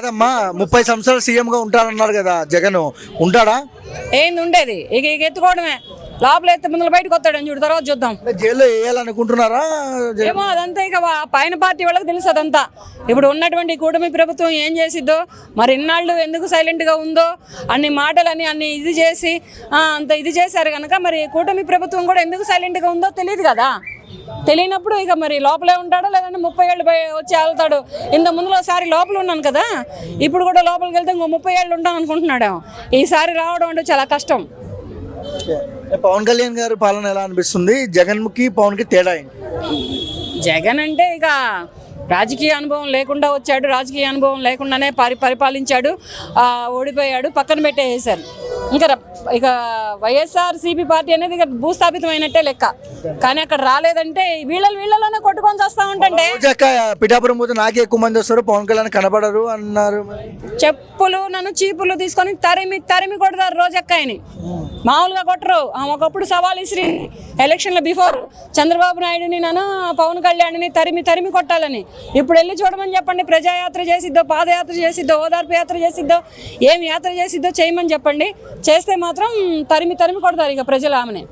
అదమ్మా ముప్పై సంవత్సరాలు సీఎంగా ఉంటానన్నారు కదా జగన్. ఉంటాడా? ఏంది ఉండేది? ఇక ఇక ఎత్తుకోవడమే. లోపల ఎత్తే ముందులు బయటకు వస్తాడని చూడు తర్వాత చూద్దాం. జైల్లో వేయాలనుకుంటున్నారా ఏమో అదంతా ఇక వా- పైన పార్టీ వాళ్ళకి తెలుసు అదంతా. ఇప్పుడు ఉన్నటువంటి కూటమి ప్రభుత్వం ఏం చేసిద్దో మరి ఇన్నాళ్ళు ఎందుకు సైలెంట్గా ఉందో అన్ని మాటలని అన్ని ఇది చేసి ఆ, అంత ఇది చేశారు కనుక మరి కూటమి ప్రభుత్వం కూడా ఎందుకు సైలెంట్గా ఉందో తెలియదు కదా. తెలియనప్పుడు ఇక మరి లోపలే ఉంటాడో లేదంటే ముప్పై ఏళ్ళు వచ్చి వెళ్తాడు ఇంత ముందులో ఒకసారి లోపల ఉన్నాను కదా ఇప్పుడు కూడా లోపలికి వెళ్తే ఇంకో ముప్పై ఏళ్ళు ఉంటాను అనుకుంటున్నాడు ఈసారి రావడం అంటే చాలా కష్టం. పవన్ కళ్యాణ్ గారి పాలన ఎలా అనిపిస్తుంది? జగన్కి పవన్కి తేడా జగన్ అంటే ఇక రాజకీయ అనుభవం లేకుండా వచ్చాడు రాజకీయ అనుభవం లేకుండానే పరి పరిపాలించాడు ఓడిపోయాడు పక్కన పెట్టేసారు ఇంకా ఇక వైఎస్ఆర్ సిపి పార్టీ అనేది ఇక భూస్థాపితమైనట్టే లెక్క. కానీ అక్కడ రాలేదంటే వీళ్ళ వీళ్ళలోనే కొట్టుకొని ఉంటుంటే రోజక్క పిఠాపురం పోతే నాకే ఎక్కువ మంది వస్తారు పవన్ కళ్యాణ్ కనబడరు అన్నారు. చెప్పులు నన్ను చీపులు తీసుకొని తరిమి తరిమి కొడతారు రోజక్కాయని మామూలుగా కొట్టరు. ఒకప్పుడు సవాల్ ఇసిరి ఎలక్షన్ల బిఫోర్ చంద్రబాబు నాయుడుని నన్ను పవన్ కళ్యాణ్ని తరిమి తరిమి కొట్టాలని. ఇప్పుడు వెళ్ళి చూడమని చెప్పండి. ప్రజాయాత్ర చేసిద్దో పాదయాత్ర చేసిద్దో ఓదార్పు యాత్ర చేసిద్దో ఏం యాత్ర చేసిద్దో చేయమని చెప్పండి. చేస్తే మాత్రం తరిమి తరిమి కొడతారు ఇక ప్రజలు ఆమెనే.